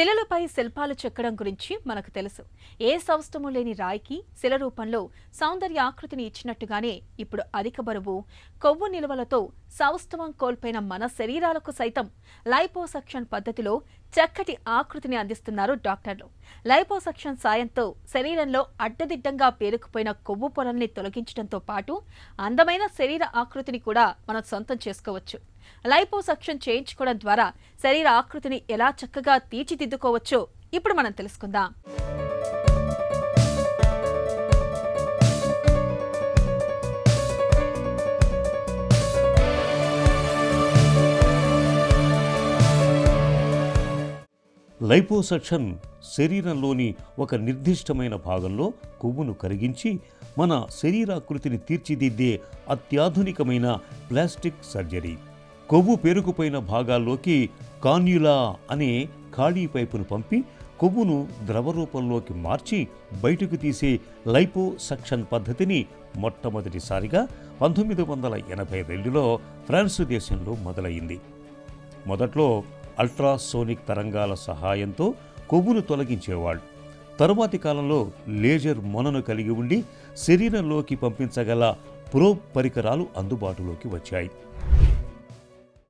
శిలలపై శిల్పాలు చెక్కడం గురించి మనకు తెలుసు. ఏ సౌష్టము లేని రాయికి శిల రూపంలో సౌందర్య ఆకృతిని ఇచ్చినట్టుగానే ఇప్పుడు అధిక బరువు కొవ్వు నిల్వలతో సౌస్తవం కోల్పోయిన మన శరీరాలకు సైతం లైపోసక్షన్ పద్ధతిలో చక్కటి ఆకృతిని అందిస్తున్నారు డాక్టర్లు. లైపోసక్షన్ సాయంతో శరీరంలో అడ్డదిడ్డంగా పేరుకుపోయిన కొవ్వు పొరల్ని తొలగించడంతో పాటు అందమైన శరీర ఆకృతిని కూడా మనం సొంతం చేసుకోవచ్చు. లైపోసక్షన్ చేయించుకోవడం ద్వారా శరీర ఆకృతిని ఎలా చక్కగా తీర్చిదిద్దుకోవచ్చో ఇప్పుడు మనం తెలుసుకుందాం. లైపోసక్షన్ శరీరంలోని ఒక నిర్దిష్టమైన భాగంలో కొవ్వును కరిగించి మన శరీరాకృతిని తీర్చిదిద్దే అత్యాధునికమైన ప్లాస్టిక్ సర్జరీ. కొవ్వు పేరుకుపోయిన భాగాల్లోకి కాన్యులా అనే ఖాళీ పైపును పంపి కొవ్వును ద్రవ రూపంలోకి మార్చి బయటకు తీసే లైపోసక్షన్ పద్ధతిని మొట్టమొదటిసారిగా పంతొమ్మిది వందల ఎనభై రెండులో ఫ్రాన్స్ దేశంలో మొదలైంది మొదట్లో అల్ట్రాసోనిక్ తరంగాల సహాయంతో కొవ్వును తొలగించేవాళ్ళు. తరువాతి కాలంలో లేజర్ మొనను కలిగి ఉండి శరీరంలోకి పంపించగల ప్రోబ్ పరికరాలు అందుబాటులోకి వచ్చాయి.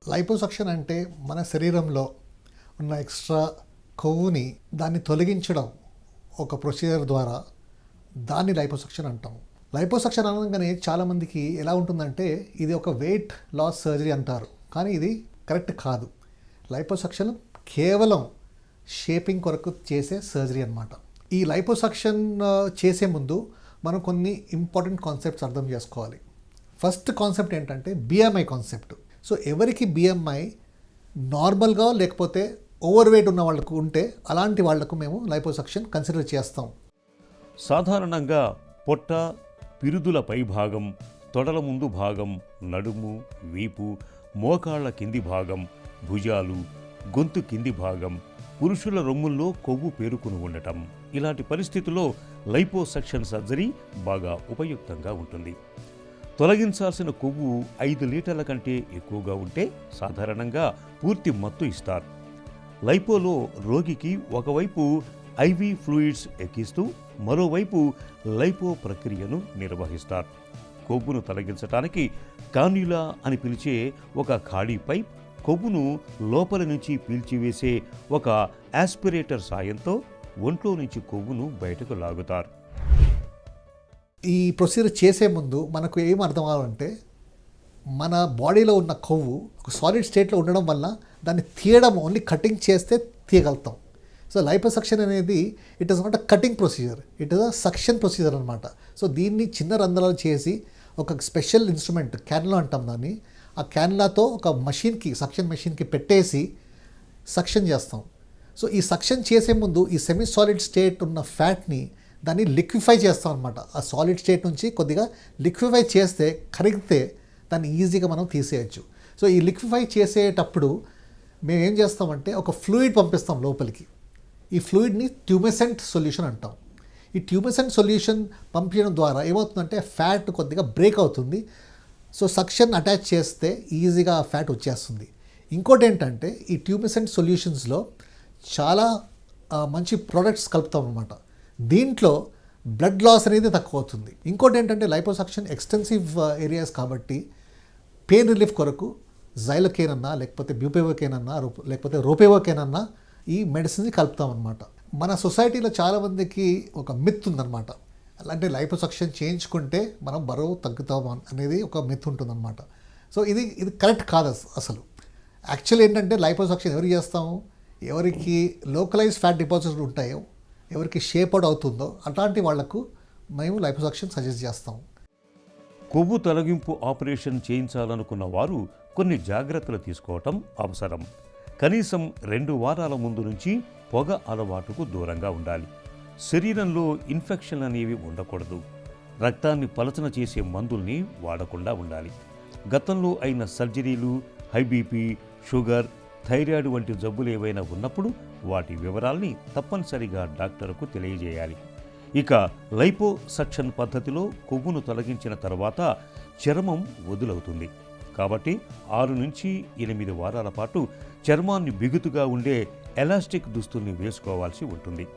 లైపోసక్షన్ అంటే మన శరీరంలో ఉన్న ఎక్స్ట్రా కొవ్వుని దాన్ని తొలగించడం ఒక ప్రొసీజర్ ద్వారా దాన్ని లైపోసక్షన్ అంటాం. లైపోసక్షన్ అనగానే చాలామందికి ఎలా ఉంటుందంటే ఇది ఒక వెయిట్ లాస్ సర్జరీ అంటారు. కానీ ఇది కరెక్ట్ కాదు. లైపోసక్షన్ కేవలం షేపింగ్ కొరకు చేసే సర్జరీ అనమాట ఈ లైపోసక్షన్ చేసే ముందు మనం కొన్ని ఇంపార్టెంట్ కాన్సెప్ట్స్ అర్థం చేసుకోవాలి. ఫస్ట్ కాన్సెప్ట్ ఏంటంటే బిఎంఐ కాన్సెప్ట్ సో ఎవరికి బిఎంఐ నార్మల్గా లేకపోతే ఓవర్ వెయిట్ ఉన్న వాళ్ళకు ఉంటే అలాంటి వాళ్ళకు మేము లైపోసక్షన్ కన్సిడర్ చేస్తాం. సాధారణంగా పొట్ట పిరుదుల పైభాగం తొడల ముందు భాగం నడుము వీపు మోకాళ్ళ కింది భాగం భుజాలు గొంతు కింది భాగం పురుషుల రొమ్ముల్లో కొవ్వు పేరుకుని ఉండటం. ఇలాంటి పరిస్థితుల్లో లైపోసక్షన్ సర్జరీ బాగా ఉపయుక్తంగా ఉంటుంది. తొలగించాల్సిన కొవ్వు ఐదు లీటర్ల కంటే ఎక్కువగా ఉంటే సాధారణంగా పూర్తి మత్తు ఇస్తారు. లైపోలో రోగికి ఒకవైపు ఐవి ఫ్లూయిడ్స్ ఎక్కిస్తూ మరోవైపు లైపో ప్రక్రియను నిర్వహిస్తారు. కొవ్వును తొలగించటానికి కాన్యులా అని పిలిచే ఒక ఖాళీ పైప్ కొవ్వును లోపల నుంచి పీల్చివేసే ఒక యాస్పిరేటర్ సాయంతో ఒంట్లో నుంచి కొవ్వును బయటకు లాగుతారు. ఈ ప్రొసీజర్ చేసే ముందు మనకు ఏం అర్థం కావాలంటే మన బాడీలో ఉన్న కొవ్వు ఒక సాలిడ్ స్టేట్లో ఉండడం వల్ల దాన్ని తీయడం ఓన్లీ కటింగ్ చేస్తే తీయగలుగుతాం. సో లైపోసక్షన్ అనేది it is not a cutting procedure it is a suction procedure అనమాట సో దీన్ని చిన్న రంధ్రాలు చేసి ఒక స్పెషల్ ఇన్స్ట్రుమెంట్ క్యాన్లా అంటాం దాన్ని ఆ క్యాన్లాతో ఒక మషిన్కి సక్షన్ మెషిన్కి పెట్టేసి సక్షన్ చేస్తాం. సో ఈ సక్షన్ చేసే ముందు ఈ సెమీ సాలిడ్ స్టేట్ ఉన్న ఫ్యాట్ని దాన్ని లిక్విఫై చేస్తాం అనమాట ఆ సాలిడ్ స్టేట్ నుంచి కొద్దిగా లిక్విఫై చేస్తే కరిగితే దాన్ని ఈజీగా మనం తీసేయచ్చు. సో ఈ లిక్విఫై చేసేటప్పుడు మేము ఏం చేస్తామంటే ఒక ఫ్లూయిడ్ పంపిస్తాం లోపలికి. ఈ ఫ్లూయిడ్ని ట్యూమెసెంట్ సొల్యూషన్ అంటాం. ఈ ట్యూమెసెంట్ సొల్యూషన్ పంపించడం ద్వారా ఏమవుతుందంటే ఫ్యాట్ కొద్దిగా బ్రేక్ అవుతుంది. సో సక్షన్ అటాచ్ చేస్తే ఈజీగా ఫ్యాట్ వచ్చేస్తుంది. ఇంకోటి ఏంటంటే ఈ ట్యూమిసెంట్ సొల్యూషన్స్లో చాలా మంచి ప్రోడక్ట్స్ కలుపుతాం అనమాట దీంట్లో బ్లడ్ లాస్ అనేది తక్కువ అవుతుంది ఇంకోటి ఏంటంటే లైపోసక్షన్ ఎక్స్టెన్సివ్ ఏరియాస్ uh, కాబట్టి పెయిన్ రిలీఫ్ కొరకు జైలకేన్ అన్నా లేకపోతే బ్యూపేవోకేన్ అన్నా లేకపోతే రోపేవోకేన్ అన్నా ఈ మెడిసిన్స్ కలుపుతామన్నమాట. మన సొసైటీలో చాలామందికి ఒక మిత్ ఉందన్నమాట. అలాంటి లైపోసక్షన్ చేయించుకుంటే మనం బరువు తగ్గుతాం అనేది ఒక మిత్ ఉంటుందన్నమాట. సో ఇది ఇది కరెక్ట్ కాదు అసలు. యాక్చువల్ ఏంటంటే లైపోసక్షన్ ఎవరు చేస్తాము? ఎవరికి లోకలైజ్ ఫ్యాట్ డిపాజిట్ ఉంటాయో ఎవరికి షేపడ్ అవుతుందో అలాంటి వాళ్ళకు మేము లైపోసక్షన్ సజెస్ట్ చేస్తాం. కొవ్వు తొలగింపు ఆపరేషన్ చేయించాలనుకున్న వారు కొన్ని జాగ్రత్తలు తీసుకోవటం అవసరం. కనీసం రెండు వారాల ముందు నుంచి పొగ అలవాటుకు దూరంగా ఉండాలి. శరీరంలో ఇన్ఫెక్షన్ అనేవి ఉండకూడదు. రక్తాన్ని పలచన చేసే మందుల్ని వాడకుండా ఉండాలి. గతంలో అయిన సర్జరీలు హై బీపీ షుగర్ థైరాయిడ్ వంటి జబ్బులు ఏవైనా ఉన్నప్పుడు వాటి వివరాల్ని తప్పనిసరిగా డాక్టర్కు తెలియజేయాలి. ఇక లైపో సక్షన్ పద్ధతిలో కొవ్వును తొలగించిన తర్వాత చర్మం వదులవుతుంది. కాబట్టి ఆరు నుంచి ఎనిమిది వారాల పాటు చర్మాన్ని బిగుతుగా ఉండే ఎలాస్టిక్ దుస్తుల్ని వేసుకోవాల్సి ఉంటుంది.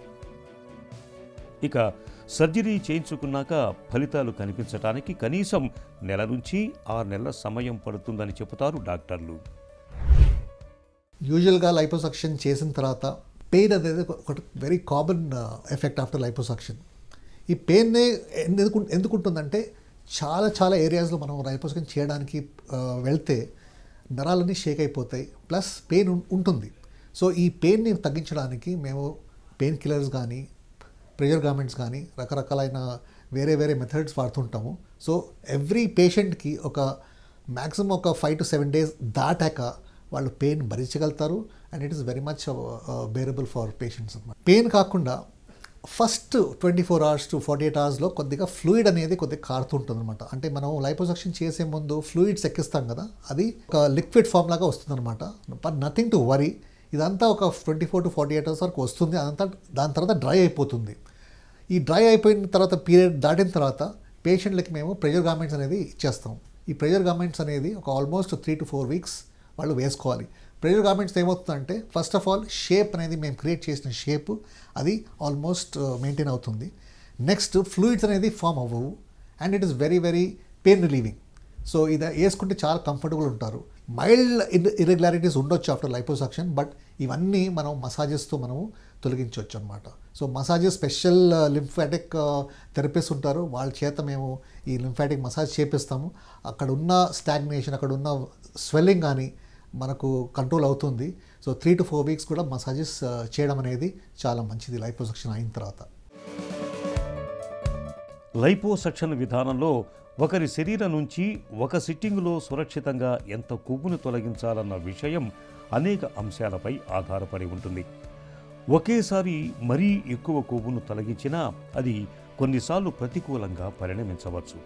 ఇక సర్జరీ చేయించుకున్నాక ఫలితాలు కనిపించడానికి కనీసం నెల నుంచి ఆరు నెలల సమయం పడుతుందని చెబుతారు డాక్టర్లు. యూజువల్గా లైపోసక్షన్ చేసిన తర్వాత పెయిన్ అనేది ఒక- very common effect after liposuction ఈ పెయిన్నే ఎందుకు ఎందుకుంటుందంటే చాలా చాలా ఏరియాస్లో మనం లైపోసక్షన్ చేయడానికి uh, వెళ్తే నరాలన్నీ షేక్ అయిపోతాయి ప్లస్ పెయిన్ ఉంటుంది. సో ఈ పెయిన్ని తగ్గించడానికి మేము పెయిన్ కిల్లర్స్ కానీ ప్రెషర్ గార్మెంట్స్ కానీ రకరకాలైన వేరే వేరే మెథడ్స్ వాడుతుంటాము. సో ఎవ్రీ పేషెంట్కి ఒక మ్యాక్సిమం ఒక ఫైవ్ టు సెవెన్ డేస్ దాటాక వాళ్ళు pain భరించగలుగుతారు and it is very much bearable for patients అనమాట పెయిన్ కాకుండా first twenty four hours to forty eight అవర్స్లో కొద్దిగా ఫ్లూయిడ్ అనేది కొద్దిగా కారుతుంటుంది అనమాట అంటే మనం లైపోసక్షన్ చేసే ముందు ఫ్లూయిడ్స్ ఎక్కిస్తాం కదా అది ఒక లిక్విడ్ ఫామ్ లాగా వస్తుంది అనమాట బట్ నథింగ్ టు వరీ ఇదంతా ఒక twenty four to forty eight hours వరకు వస్తుంది అదంతా దాని తర్వాత డ్రై అయిపోతుంది. ఈ డ్రై అయిపోయిన తర్వాత పీరియడ్ దాటిన తర్వాత పేషెంట్లకి మేము ప్రెజర్ గార్మెంట్స్ అనేది ఇచ్చేస్తాం. ఈ ప్రెజర్ గార్మెంట్స్ అనేది ఒక almost three to four weeks వాళ్ళు వేసుకోవాలి. ప్రెజర్ గార్మెంట్స్ ఏమవుతుందంటే ఫస్ట్ ఆఫ్ ఆల్ షేప్ అనేది మేము క్రియేట్ చేసిన షేప్ అది ఆల్మోస్ట్ మెయింటైన్ uh, అవుతుంది. నెక్స్ట్ ఫ్లూయిడ్స్ అనేది ఫామ్ అవ్వవు. And it is very very pain relieving so ఇది వేసుకుంటే చాలా కంఫర్టబుల్ ఉంటారు. మైల్డ్ ఇర్రెగ్యులారిటీస్ ఉండొచ్చు ఆఫ్టర్ లైపోసాక్షన్ బట్ ఇవన్నీ మనం మసాజెస్తో మనము తొలగించవచ్చు అనమాట so massages special lymphatic therapist ఉంటారు. వాళ్ళ చేత మేము ఈ లింఫాటిక్ మసాజ్ చేపిస్తాము. అక్కడ ఉన్న స్టాగ్నేషన్ అక్కడ ఉన్న స్వెల్లింగ్ కానీ మనకు కంట్రోల్ అవుతుంది. So three to four weeks కూడా మసాజెస్ uh, చేయడం అనేది చాలా మంచిది లైపోసక్షన్ అయిన తర్వాత. లైపోసక్షన్ విధానంలో ఒకరి శరీరం నుంచి ఒక సిట్టింగులో సురక్షితంగా ఎంత కొవ్వును తొలగించాలన్న విషయం అనేక అంశాలపై ఆధారపడి ఉంటుంది. ఒకేసారి మరీ ఎక్కువ కొవ్వును తొలగించినా అది కొన్నిసార్లు ప్రతికూలంగా పరిణమించవచ్చు.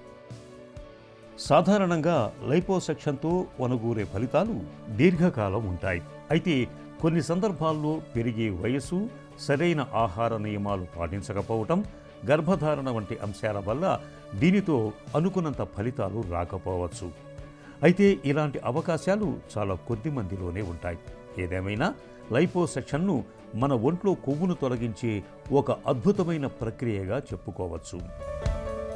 సాధారణంగా లైపోసెక్షన్తో వనగూరే ఫలితాలు దీర్ఘకాలం ఉంటాయి. అయితే కొన్ని సందర్భాల్లో పెరిగే వయస్సు సరైన ఆహార నియమాలు పాటించకపోవటం గర్భధారణ వంటి అంశాల వల్ల దీనితో అనుకున్నంత ఫలితాలు రాకపోవచ్చు. అయితే ఇలాంటి అవకాశాలు చాలా కొద్ది మందిలోనే ఉంటాయి. ఏదేమైనా లైపోసెక్షన్ను మన ఒంట్లో కొవ్వును తొలగించే ఒక అద్భుతమైన ప్రక్రియగా చెప్పుకోవచ్చు.